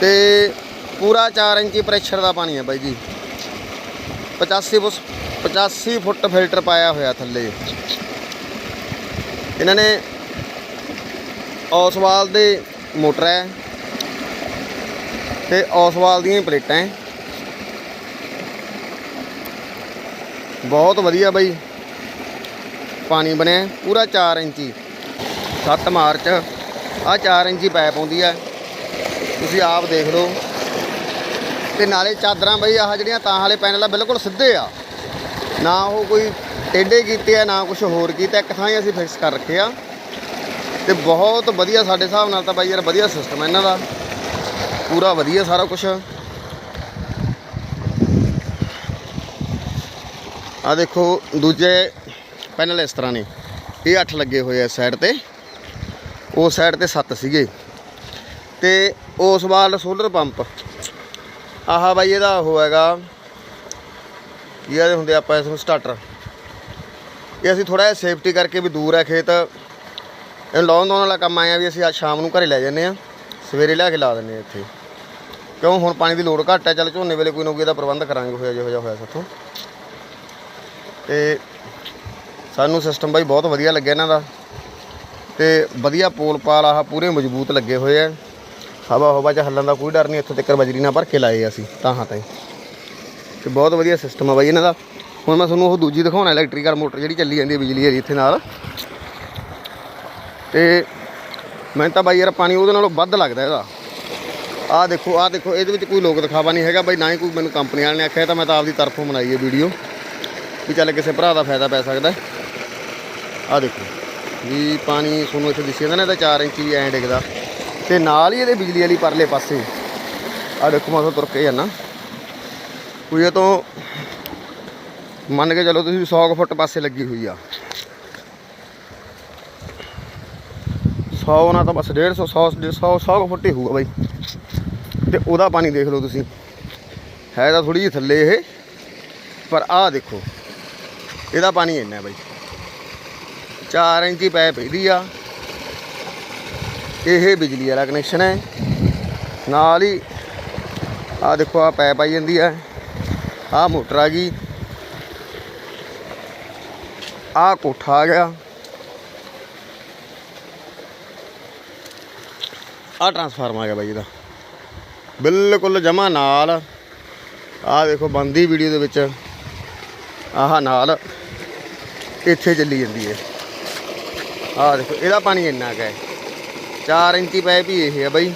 ਤੇ ਪੂਰਾ 4 ਇੰਚੀ ਪ੍ਰੈਸ਼ਰ ਦਾ ਪਾਣੀ ਹੈ ਬਾਈ ਜੀ। 85 ਫੁੱਟ 85 ਫੁੱਟ ਫਿਲਟਰ ਪਾਇਆ ਹੋਇਆ ਥੱਲੇ। ਇਹਨਾਂ ਨੇ ਔਸਵਾਲ ਦੇ ਮੋਟਰ ਹੈ ਤੇ ਔਸਵਾਲ ਦੀਆਂ ਪਲੇਟਾਂ ਹੈ। ਬਹੁਤ ਵਧੀਆ ਬਾਈ। ਪਾਣੀ ਬਣਿਆ, ਪੂਰਾ 4 ਇੰਚੀ। 7 ਮਾਰਚ ਆ 4 ਇੰਚੀ ਪਾਈਪ ਆਉਂਦੀ ਹੈ। ਤੁਸੀਂ ਆਪ ਦੇਖ ਲਓ। ਤੇ ਨਾਲੇ ਚਾਦਰਾਂ ਬਈ, ਆਹ ਜਿਹੜੀਆਂ ਤਾਂ ਵਾਲੇ ਪੈਨਲ ਆ ਬਿਲਕੁਲ ਸਿੱਧੇ ਆ। ਨਾ ਉਹ ਕੋਈ ਟੇਢੇ ਕੀਤੇ ਆ, ਨਾ ਕੁਝ ਹੋਰ ਕੀਤਾ ਇੱਕ ਥਾਂ ਹੀ ਅਸੀਂ ਫਿਕਸ ਕਰ ਰੱਖੇ ਆ। ਤੇ ਬਹੁਤ ਵਧੀਆ ਸਾਡੇ ਹਿਸਾਬ ਨਾਲ ਤਾਂ ਬਾਈ ਯਾਰ ਵਧੀਆ ਸਿਸਟਮ ਹੈ ਇਹਨਾਂ ਦਾ। ਪੂਰਾ ਵਧੀਆ ਸਾਰਾ ਕੁਝ ਆ ਦੇਖੋ, ਦੂਜੇ ਪੈਨਲ ਇਸ ਤਰ੍ਹਾਂ ਨੇ। ਇਹ 8 ਲੱਗੇ ਹੋਏ ਆ ਸਾਈਡ ਤੇ। ਉਸ ਸਾਈਡ ਤੇ 7 ਸੀਗੇ। ਤੇ ਉਸ ਵਾਲ ਸੋਲਰ ਪੰਪ ਆਹ ਬਾਈ ਇਹਦਾ ਉਹ ਹੈਗਾ ਇਹਦੇ ਹੁੰਦੇ ਆਪਾਂ ਇਸ ਨੂੰ ਸਟਾਰਟਰ ਇਹ ਅਸੀਂ ਥੋੜਾ ਜਿਹਾ ਸੇਫਟੀ ਕਰਕੇ ਵੀ ਦੂਰ ਹੈ ਖੇਤ। ਇਹ ਲਾਉਣ ਦੋਣ ਵਾਲਾ ਕੰਮ ਆਇਆ ਵੀ ਅਸੀਂ ਅੱਜ ਸ਼ਾਮ ਨੂੰ ਘਰੇ ਲੈ ਜਾਂਦੇ ਆ ਸਵੇਰੇ ਲਿਆ ਕੇ ਲਾ ਦਿੰਦੇ ਆ ਇੱਥੇ। ਕਿਉਂ ਹੁਣ ਪਾਣੀ ਦੀ ਲੋੜ ਘੱਟ ਹੈ ਚੱਲ ਝੋਨੇ ਵੇਲੇ ਕੋਈ ਨਾ ਕੋਈ ਇਹਦਾ ਪ੍ਰਬੰਧ ਕਰਾਂਗੇ ਹੋਇਆ ਜਿਹੋ ਜਿਹਾ ਹੋਇਆ ਸਾਥੋਂ ਤੇ ਸਾਨੂੰ ਸਿਸਟਮ ਬਾਈ ਬਹੁਤ ਵਧੀਆ ਲੱਗਿਆ ਇਹਨਾਂ ਦਾ। ਤੇ ਵਧੀਆ ਪੋਲ ਪਾਲ ਆਹ ਪੂਰੇ ਮਜ਼ਬੂਤ ਲੱਗੇ ਹੋਏ ਆ। ਹਵਾ ਹਵਾ ਚ ਹੱਲਣ ਦਾ ਕੋਈ ਡਰ ਨਹੀਂ ਇੱਥੇ ਤੱਕ ਬਜਰੀ ਨਾਲ ਭਰ ਕੇ ਲਾਏ ਅਸੀਂ ਤਾਂ ਹਾਂ ਤਾਈ। ਤੇ ਬਹੁਤ ਵਧੀਆ ਸਿਸਟਮ ਆ ਬਾਈ ਇਹਨਾਂ ਦਾ। ਹੁਣ ਮੈਂ ਤੁਹਾਨੂੰ ਉਹ ਦੂਜੀ ਦਿਖਾਉਣਾ ਇਲੈਕਟ੍ਰੀਕਲ ਮੋਟਰ ਜਿਹੜੀ ਚੱਲੀ ਜਾਂਦੀ ਹੈ ਬਿਜਲੀ ਵਾਲੀ ਇੱਥੇ ਨਾਲ। ਤੇ ਮੈਨੂੰ ਤਾਂ ਬਾਈ ਯਾਰ ਪਾਣੀ ਉਹਦੇ ਨਾਲੋਂ ਵੱਧ ਲੱਗਦਾ ਇਹਦਾ। ਆਹ ਦੇਖੋ ਆਹ ਦੇਖੋ, ਇਹਦੇ ਵਿੱਚ ਕੋਈ ਲੋਕ ਦਿਖਾਵਾ ਨਹੀਂ ਹੈਗਾ ਬਾਈ, ਨਾ ਹੀ ਕੋਈ ਮੈਨੂੰ ਕੰਪਨੀ ਵਾਲਿਆਂ ਨੇ ਆਖਿਆ ਤਾਂ ਮੈਂ ਤਾਂ ਆਪਦੀ ਤਰਫੋਂ ਬਣਾਈ ਹੈ ਵੀਡੀਓ ਵੀ ਚੱਲ ਕਿਸੇ ਭਰਾ ਦਾ ਫਾਇਦਾ ਪੈ ਸਕਦਾ। ਆਹ ਦੇਖੋ, ਵੀ ਪਾਣੀ ਤੁਹਾਨੂੰ ਇੱਥੇ ਦਿਸੀ ਜਾਂਦਾ ਨਾ, ਇਹਦਾ 4 ਇੰਚੀ ਐਂ ਡਿੱਗਦਾ। ਤੇ ਨਾਲ ਹੀ ਇਹਦੇ ਬਿਜਲੀ ਵਾਲੀ ਪਰਲੇ ਪਾਸੇ। ਆਹ ਦੇਖੋ ਮੈਂ ਤੁਰ ਕੇ ਜਾਣਾ ਕੋਈ ਇਹ ਤੋਂ ਮੰਨ ਕੇ ਚਲੋ ਤੁਸੀਂ 100 ਕੁ ਫੁੱਟ ਪਾਸੇ ਲੱਗੀ ਹੋਈ ਆ। 100 ਨਾ ਤਾਂ ਬਸ 150 100 100 100 ਕੁ ਫੁੱਟ ਹੀ ਹੋਊਗਾ ਬਾਈ। ਤੇ ਉਹਦਾ ਪਾਣੀ ਦੇਖ ਲਓ ਤੁਸੀਂ। ਹੈ ਤਾਂ ਥੋੜੀ ਜਿਹੀ ਥੱਲੇ ਇਹ, ਪਰ ਆਹ ਦੇਖੋ, ਇਹਦਾ ਪਾਣੀ ਇੰਨਾ ਬਾਈ। 4 ਇੰਚੀ ਪੈ ਇਹਦੀ ਆ। ਇਹ ਬਿਜਲੀ ਵਾਲਾ ਕਨੈਕਸ਼ਨ ਹੈ। ਨਾਲ ਹੀ ਆਹ ਦੇਖੋ ਆ ਪੈਪ ਆਈ ਜਾਂਦੀ ਹੈ ਆਹ ਮੋਟਰ ਆ ਗਈ। ਆਹ ਕੋਠਾ ਆ ਗਿਆ। ਆਹ ਟਰਾਂਸਫਾਰਮ ਆ ਗਿਆ ਬਾਈ ਇਹਦਾ। ਬਿਲਕੁਲ ਜਮਾ ਨਾਲ। ਆਹ ਦੇਖੋ ਬੰਦੀ ਵੀਡੀਓ ਦੇ ਵਿੱਚ। ਆਹ ਨਾਲ ਇੱਥੇ ਚੱਲੀ ਜਾਂਦੀ ਹੈ। ਆਹ ਦੇਖੋ, ਇਹਦਾ ਪਾਣੀ ਇੰਨਾ ਕੁ ਹੈ। 4 ਇੰਚੀ ਪਾਈਪ ਹੀ ਇਹ ਹੈ ਬਾਈ।